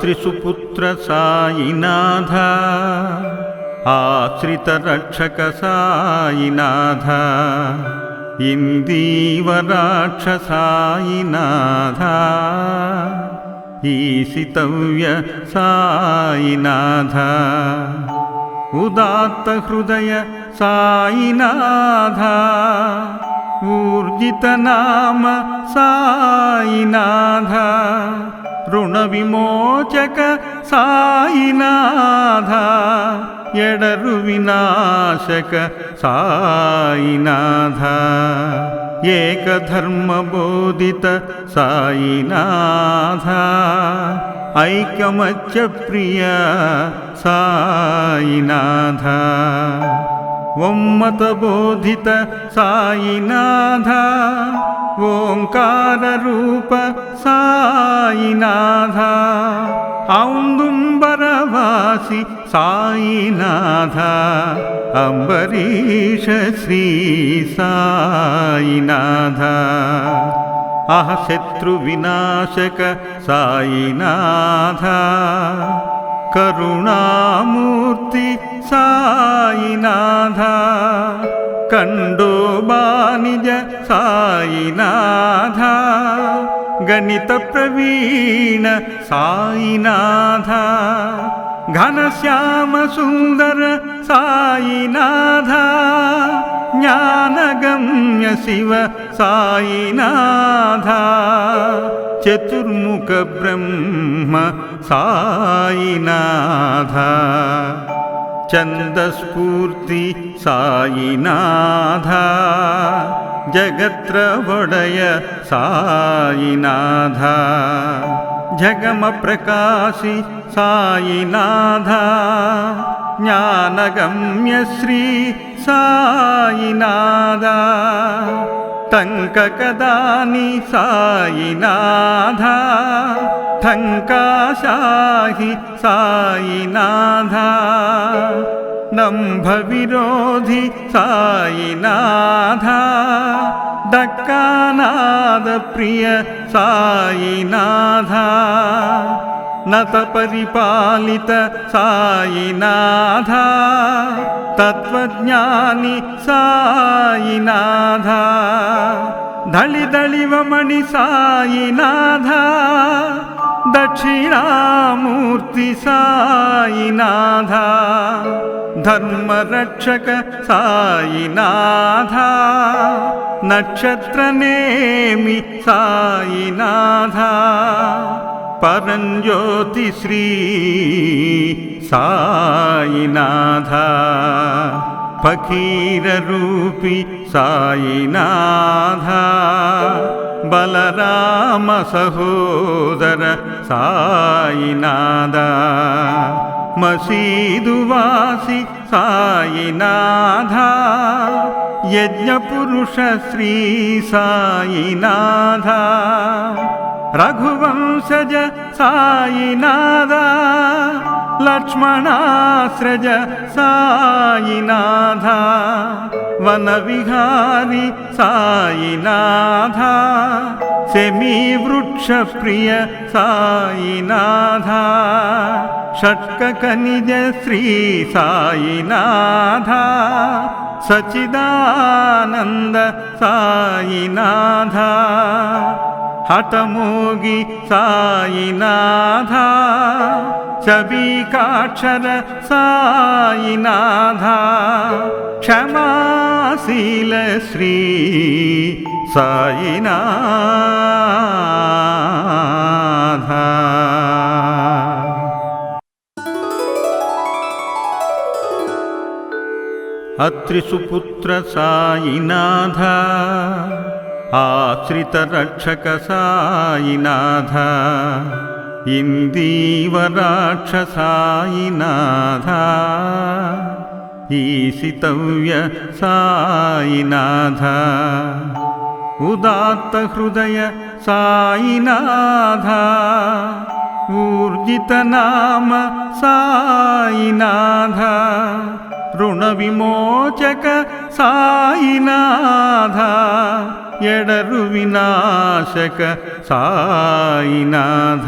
त्रिसुपुत्र आश्रितरक्षकसायिनाथ इन्दीवराक्षसायिनाथ ईशितव्यसायिनाथ उदात्तहृदय सायिनाथ ऊर्जितनाम सायिनाथ तृणविमोचक सायि नाधा एडरुविनाशक सायिनाध एकधर्मबोधित सायि नाधा ऐकमच्चप्रिय सायिनाध ओम्मतबोधित मतबोधित ओङ्काररूप नाधा औन्दुम्बरवासि सायि अम्बरीश श्री सायिनाध अह शत्रुविनाशक नाधा करुणामूर्ति सायि नाधा कण्डोबाणिज सायि नाधा गणितप्रवीण सायि नाधा घनश्याम सुन्दर सायि नाधा ज्ञानगम्य शिव सायि नाधा चतुर्मुख छन्दस्फूर्ति सायि नाधा जगत्र वोडय सायि जगमप्रकाशि सायिनाधा ज्ञानगम्यश्री सायिनादा टङ्ककदानि सायिनाधा शङ्काशा सायिनाधा सायि नाधा। नम्भविरोधि सायिनाधा दक्कानादप्रिय सायि नाधा। न तपरिपालित सायि नाधा। तत्त्वज्ञानी दक्षिणामूर्ति सायि धर्मरक्षक सायि नक्षत्रनेमि सायि नाधा परञ्ज्योतिश्री सायिनाधा फकीररूपी सायि बलरामसहोदर सायि नादा मसीदुवासी सायि नाधा यज्ञपुरुषश्री सायि रघुवंशज सायि लक्ष्मणाश्रज सायि नाधा वनविहारि सायि नाधा सेमी वृक्षप्रिय सायि नाधा सचिदानन्द सायि హతమోగి సాయినాథ శబీకాక్షర సాయినాథ క్షమాశీల శ్రీ సాయినాథ అత్రిసుపుత్ర సాయినాథ आश्रितरक्षकसायिनाथ इन्दीवराक्षसायिनाथ नाध इन्दीवराक्षसायि उदात्तहृदय सायिनाथ ऊर्जितनाम सायिनाथ ऋणविमोचक सायिनाथ ಸಚಿದಾನಂದ ಸಾಯಿನಾಥ ಹಠಮೋಗಿ ಸಾಯಿನಾಥ ಚಬೀಕಾಕ್ಷರ ಸಾಯಿನಾಥ ಕ್ಷಮಾಶೀಲ ಶ್ರೀ ಸಾಯಿನಾಥ ಅತ್ರಿಸುಪುತ್ರ ಸಾಯಿನಾಥ ಆಶ್ರಿತರಕ್ಷಕ ಸಾಯಿನಾಥ ಇಂದೀವರಾಕ್ಷ ಸಾಯಿನಾಥ ಈಶಿತವ್ಯ ಸಾಯಿನಾಥ ಉದಾತ್ತ ಹೃದಯ ಸಾಯಿನಾಥ ಊರ್ಜಿತ ನಾಮ ಸಾಯಿನಾಥ ಋಣ ವಿಮೋಚಕ ಸಾಯಿನಾಥ ಎಡರು ವಿನಾಶಕ ಸಾಯಿನಾಥ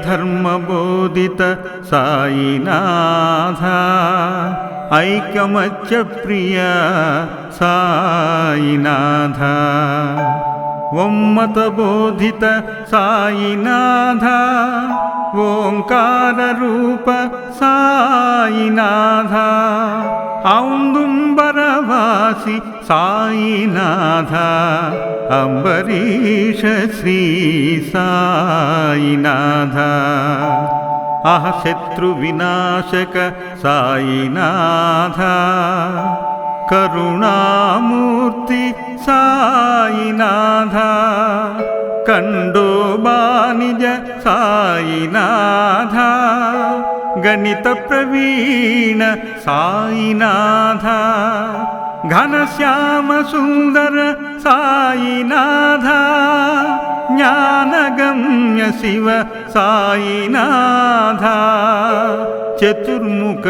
एकधर्मबोधित सायिनाथ ऐक्यमत्यप्रिय सायिनाथ ं मतबोधित सायि नाधा ओङ्काररूपयि औन्दुम्बरवासि सायि नाधा अम्बरीषश्री सायिनाध आ शत्रुविनाशक सायि करुणामूर्ति सायि नाधा कण्डोबाणिज सायि नाधा गणितप्रवीण सायि नाधा घनश्याम सुन्दर सायि नाधा ज्ञानगम्य शिव सायि नाधा चतुर्मुख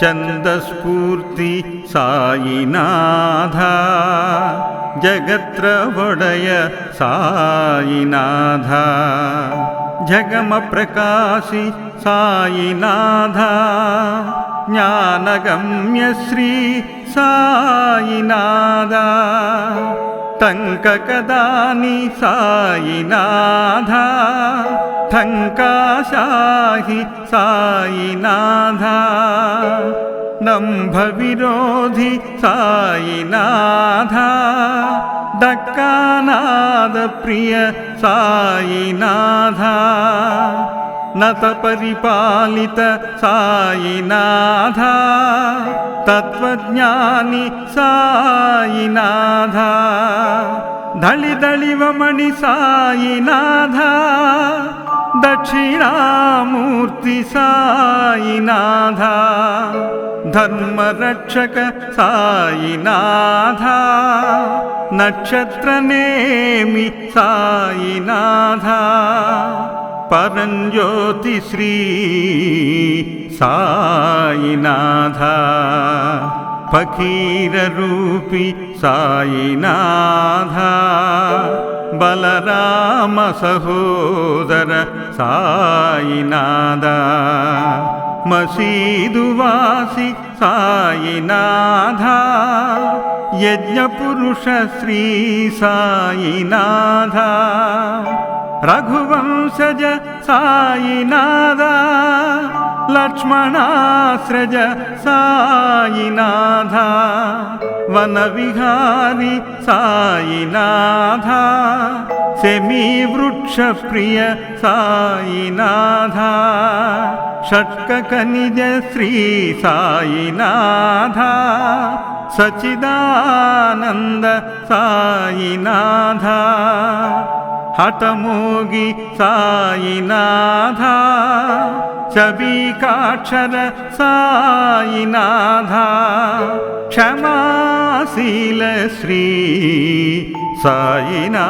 छन्दस्फूर्ति सायि नाधा जगत्र बोडय सायि जगमप्रकाशि सायिनाधा ज्ञानगम्यश्री सायिनादा तङ्कदानि सायिनाधा नाधा सायिनाधा नम्भविरोधि सायि डक्कानादप्रिय सायिनाधा न त परिपालित सायि नाधा तत्त्वज्ञानी दलिदलिवमणि सायि दक्षिणामूर्ति सायि धर्मरक्षक सायि नक्षत्रनेमि सायि परञ्ज्योतिश्री सायि नाधाकीररूपी सायि नाधा बलरामसहोदर सायि नादा मसीदुवासी सायि नाधा यज्ञपुरुषश्री सायि रघुवंशज सायिनादा लक्ष्मणाश्रज सायि वनविहारि सायिनाधा नाधा सायिनाधा षट्कनिज श्री सायिनाधा सचिदानन्द सायिनाधा हठमोगी सायि नाधा चबिकाक्षर सायि नाधा क्षमाशीलश्री सायिनाध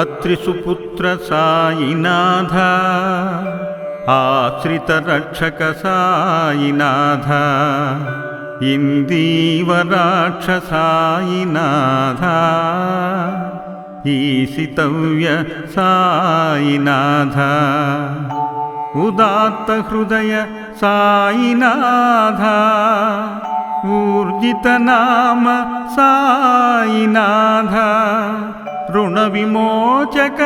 अत्रिसुपुत्र सायि आश्रितरक्षकसायिनाथ इन्दीवराक्षसायिनाथ ईशितव्यसायिनाथ उदात्तहृदय सायिनाथ ऊर्जितनाम सायिनाथ ऋणविमोचक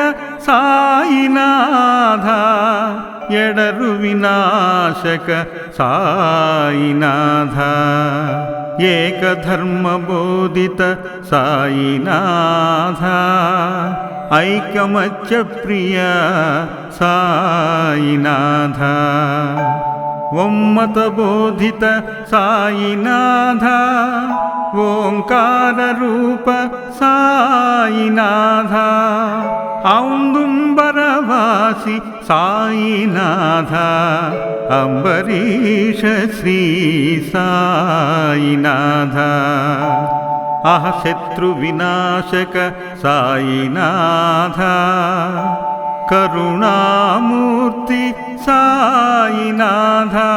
सायिनाथ ಹಠಮೋಗಿ ಸಾಯಿನಾಥ ಚಬೀಕಾಕ್ಷರ ಸಾಯಿನಾಥ ಕ್ಷಮಾಶೀಲ ಶ್ರೀ ಸಾಯಿನಾಥ ಅತ್ರಿಸುಪುತ್ರ ಸಾಯಿನಾಥ ಆಶ್ರಿತರಕ್ಷಕ ಸಾಯಿನಾಥ ಇಂದೀವರಾಕ್ಷ ಸಾಯಿನಾಥ ಈಸಿತವ್ಯ ಸಾಯಿನಾಥ ಉದಾತ್ತ ಹೃದಯ ಸಾಯಿನಾಥ ಊರ್ಜಿತ ನಾಮ ಸಾಯಿನಾಥ ಋಣವಿಮೋಚಕ ಸಾಯಿನಾಥ ಎಡರು ವಿನಾಶಕ ಸಾಯಿನಾಥ ಏಕಧರ್ಮ ಬೋಧಿತ ಸಾಯಿನಾಥ ಐಕಮತ್ಯ ಪ್ರಿಯ ಸಾಯಿನಾಥ ಒಮ್ಮತ ಬೋಧಿತ ಸಾಯಿನಾಥ ಓಂಕಾರ ರೂಪ ಸಾಯಿನಾಥ ಔಂದುಂಬರವಾಸಿ सायि नाधा अम्बरीषश्री सायि नाधा आ शत्रुविनाशक सायि नाधा करुणामूर्ति सायि नाधा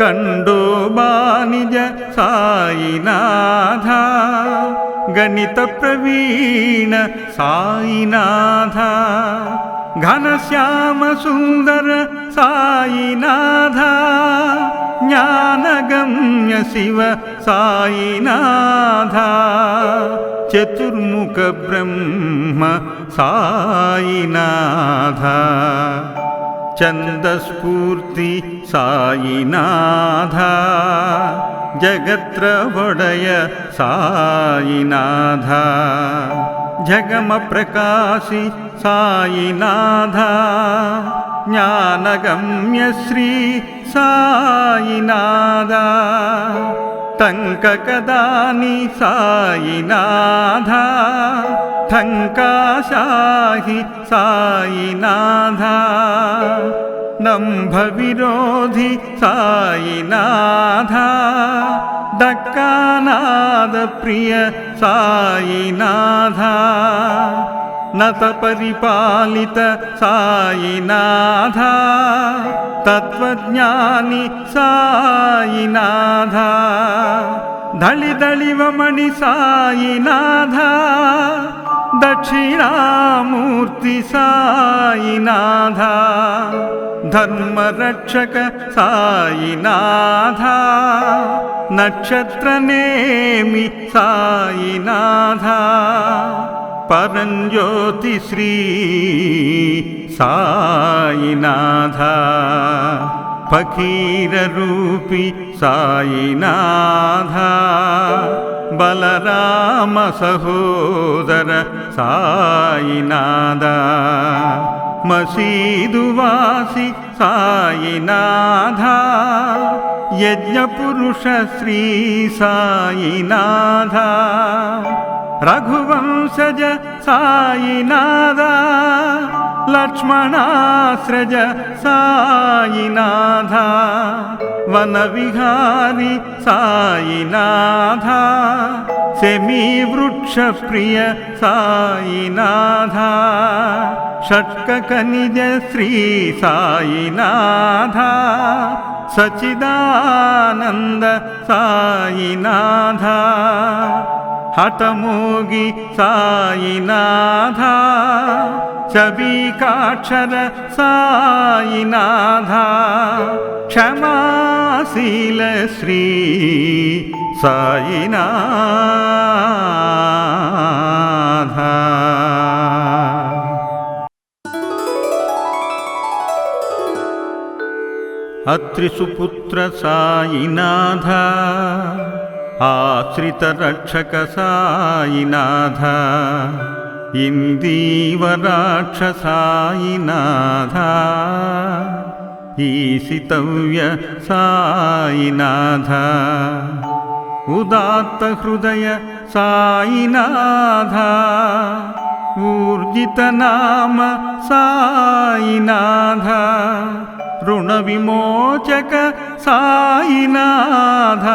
कण्डोबाणिज सायिनाधा गणितप्रवीण सायि घनश्यामसुन्दर सायिनाथ ज्ञानगम्य शिव सायिनाथ चतुर्मुखब्रह्म सायिनाथ छन्दस्फूर्ति सायिनाथ जगत्रवडय सायिनाथ जगमप्रकाशि सायिनाथ ज्ञानगम्यश्री सायिनाथ टङ्ककदानि सायिनाथ टङ्काशाहि सायिनाथ नम्भविरोधि सायिनाथ डक्कानादप्रिय सायिनाथ नतपरिपालित सायिनाथ तत्त्वज्ञानि सायिनाथ धळिदळिवमणि सायिनाथ दक्षिणामूर्ति सायिनाथ धर्मरक्षक सायिनाथ नक्षत्रनेमि सायिनाथ परञ्ज्योतिश्री सायिनाथ फकीररूपि सायिनाथ बलरामसहोदर सायिनाद मसीदुवासि सायिनाथ यज्ञपुरुष श्री सायिनाथ रघुवंशज सायिनाद लक्ष्मणास्रज सायिनाथ वनविहारि सायिनाथ सेमीवृक्षप्रिय सायिनाथ षट्कनिज श्री सायिनाथ सचिदानन्द सायिनाथ हठमोगि सायिनाथ चबीकाक्षर सायिनाथ क्षमाशील श्री सायिनाथ अत्रिसुपुत्र सायिनाथ आश्रितरक्षक सायिनाथ इन्दीवराक्षसायिनाथ ईशितव्य सायिनाथ उदात्तहृदय सायिनाथ ऊर्जितनाम सायिनाथ ऋणविमोचक सायिनाथ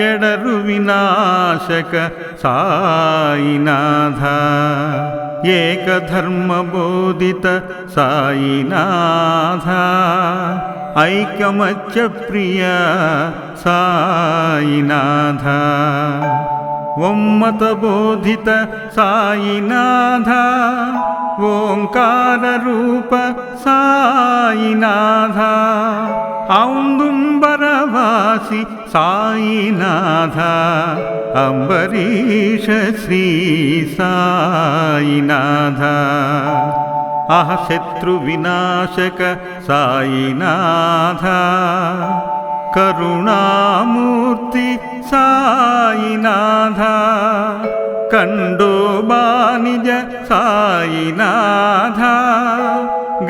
ఎడరు వినాశక సాయినాథ ఏకధర్మబోధిత సాయినాథ ఐకమత్య ప్రియ సాయినాథ. ओम्मतबोधित मत ओङ्काररूप सायि औन्दुम्बरवासि सायि अम्बरीश श्री सायि नाधा अह शत्रुविनाशक सायि करुणामूर्ति सायि नाधा कण्डोबाणिज सायिनाधा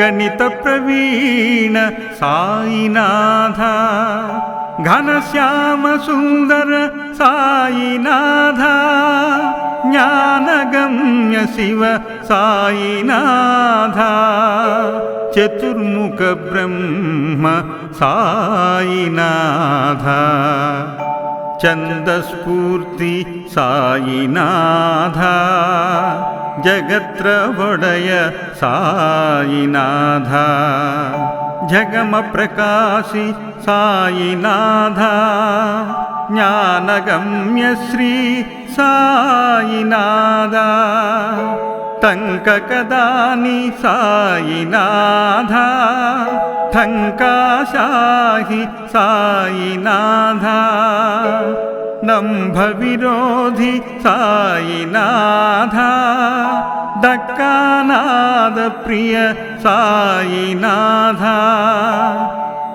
गणितप्रवीण सायि घनश्यामसुन्दर घनश्याम ज्ञानगम्य शिव सायि नाधा चतुर्मुखब्रह्म सायि छन्दस्फूर्ति चन्द्रस्फूर्ति जगत्रवडय नाधा जगमप्रकाशि सायि ज्ञानगम्यश्री सायि नादा तङ्ककदानि सायि नाधा ठङ्काशाहि सायिनाधा नम्भविरोधि सायि दक्कानादप्रिय सायिनाधा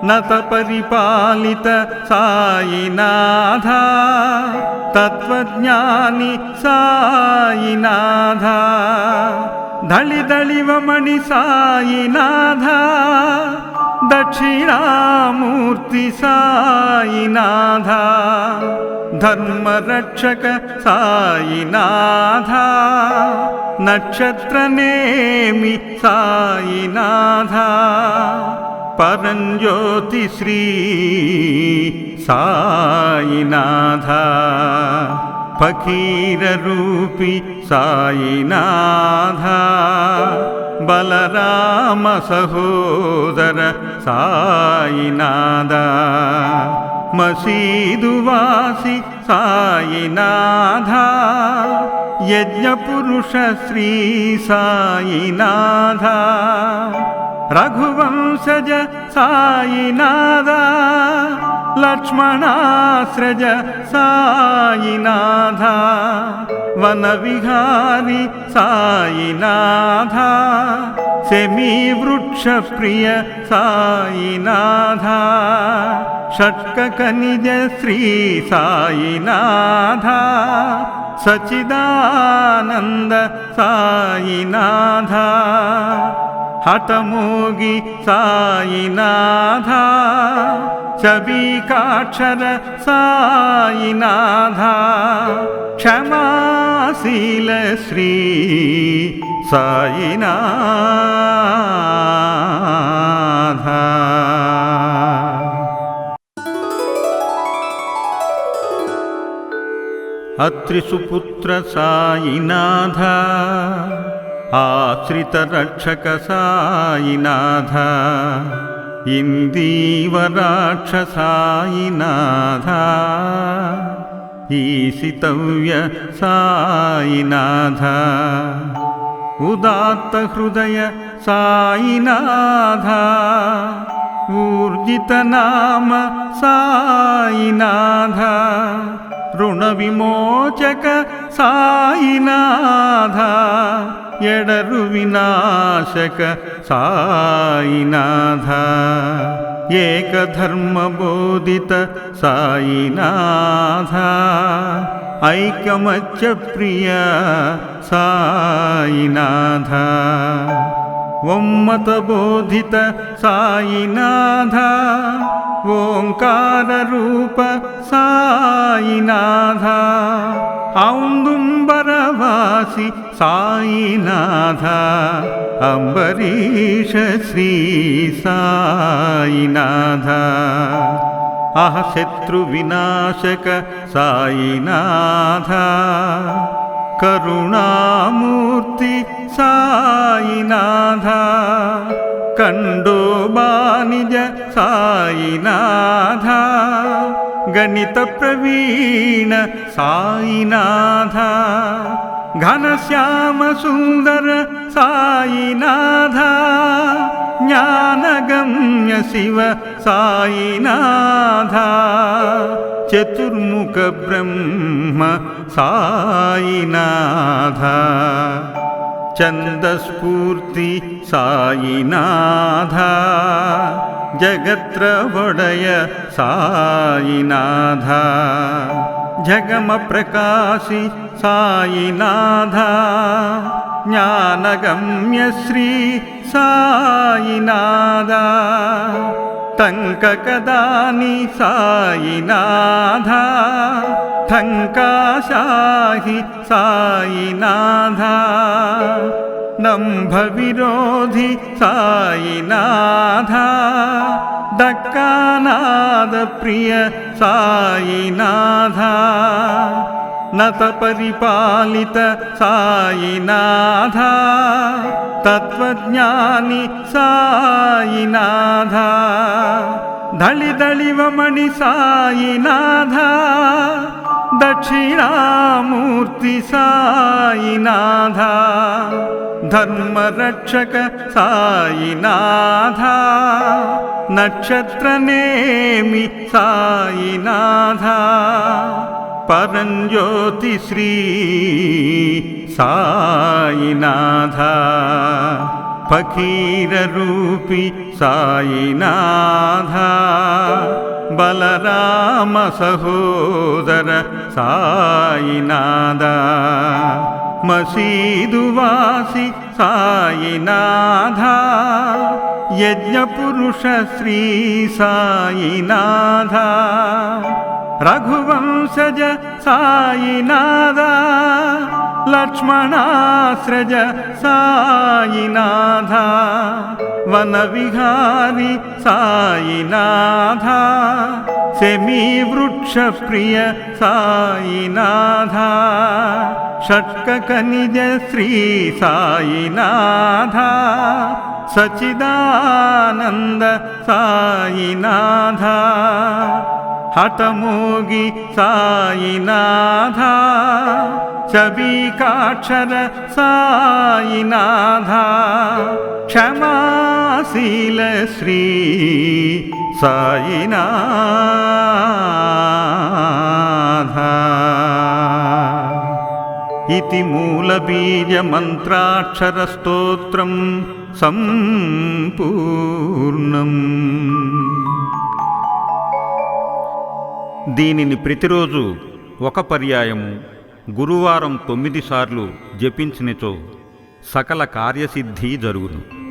नतपरिपालित सायिनाथ तत्त्वज्ञानि सायिनाथ धळिदळिवमणि सायिनाथ दक्षिणामूर्ति सायिनाथ धर्मरक्षक सायिनाथ नक्षत्रनेमि सायिनाथ परञ्ज्योतिश्री सायिनाथ फकीररूपि सायिनाथ बलरामसहोदर सायिनाद मसीदुवासि सायिनाथ यज्ञपुरुष श्री सायिनाथ रघुवंशज सायिनाद लक्ष्मणास्रज सायिनाथ वनविहारि सायिनाथ सेमीवृक्षप्रिय सायिनाथ षट्कनिज श्री सायिनाथ सचिदानन्द सायिनाथ हठमोगि सायिनाथ चबीकाक्षर सायिनाथ क्षमाशील श्री सायिनाथ अत्रिसुपुत्र सायिनाथ आश्रितरक्षकसायिनाथ इन्दीवराक्षसायिनाथ ईशितव्यसायिनाथ उदात्तहृदय सायिनाथ ऊर्जितनाम सायिनाथ ऋणविमोचक सायिनाथ ಎಡರು ವಿನಾಶಕ ಸಾಯಿನಾಥ ಏಕಧರ್ಮ ಬೋಧಿತ ಸಾಯಿನಾಥ ಐಕಮತ್ಯ ಪ್ರಿಯ ಸಾಯಿನಾಥ ओङ्काररूप नाधा औन्दुम्बरवासि सायि अम्बरीश श्री सायि अह शत्रुविनाशक सायि करुणामूर्ति सायि कण्डो बानिज नाधा गणितप्रवीण सायि घनश्यामसुन्दर घनश्याम ज्ञानगम्य शिव सायि चतुर्मुखब्रह्म सायिनाधा छन्दस्फूर्ति सायि नाधा जगत्र वोडय सायिनाधा जगमप्रकाशि सायिनाधा ज्ञानगम्यश्री सायिनादा टङ्ककदानि सायि नाधा ठङ्काशाहि सायि नाधा नम्भविरोधि सायि नाधा दक्कानादप्रिय न त परिपालित सायि नाधा तत्त्वज्ञानी सायि नाधा दलिदळिवमणि दक्षिणामूर्ति सायि धर्मरक्षक सायि नक्षत्रनेमि सायि परञ्ज्योतिश्री सायि नाधाकीररूपी सायि नाधा बलरामसहोदर सायि नादा मसीदुवासी सायि नाधा यज्ञपुरुषश्री सायि रघुवंशज सायि नादा लक्ष्मणाश्रज सायि वनविहारि सायि नाधा सेमी षट्कनिज श्री नाधा सचिदानन्द सायि हठमोगि सायिनाधा चबिकाक्षर सायिनाधा क्षमाशीलश्री सायिना इति मूलबीजमन्त्राक्षरस्तोत्रं संपूर्णम् దీనిని ప్రతిరోజు ఒక పర్యాయము గురువారం తొమ్మిది సార్లు జపించినచో సకల కార్యసిద్ధి జరుగును.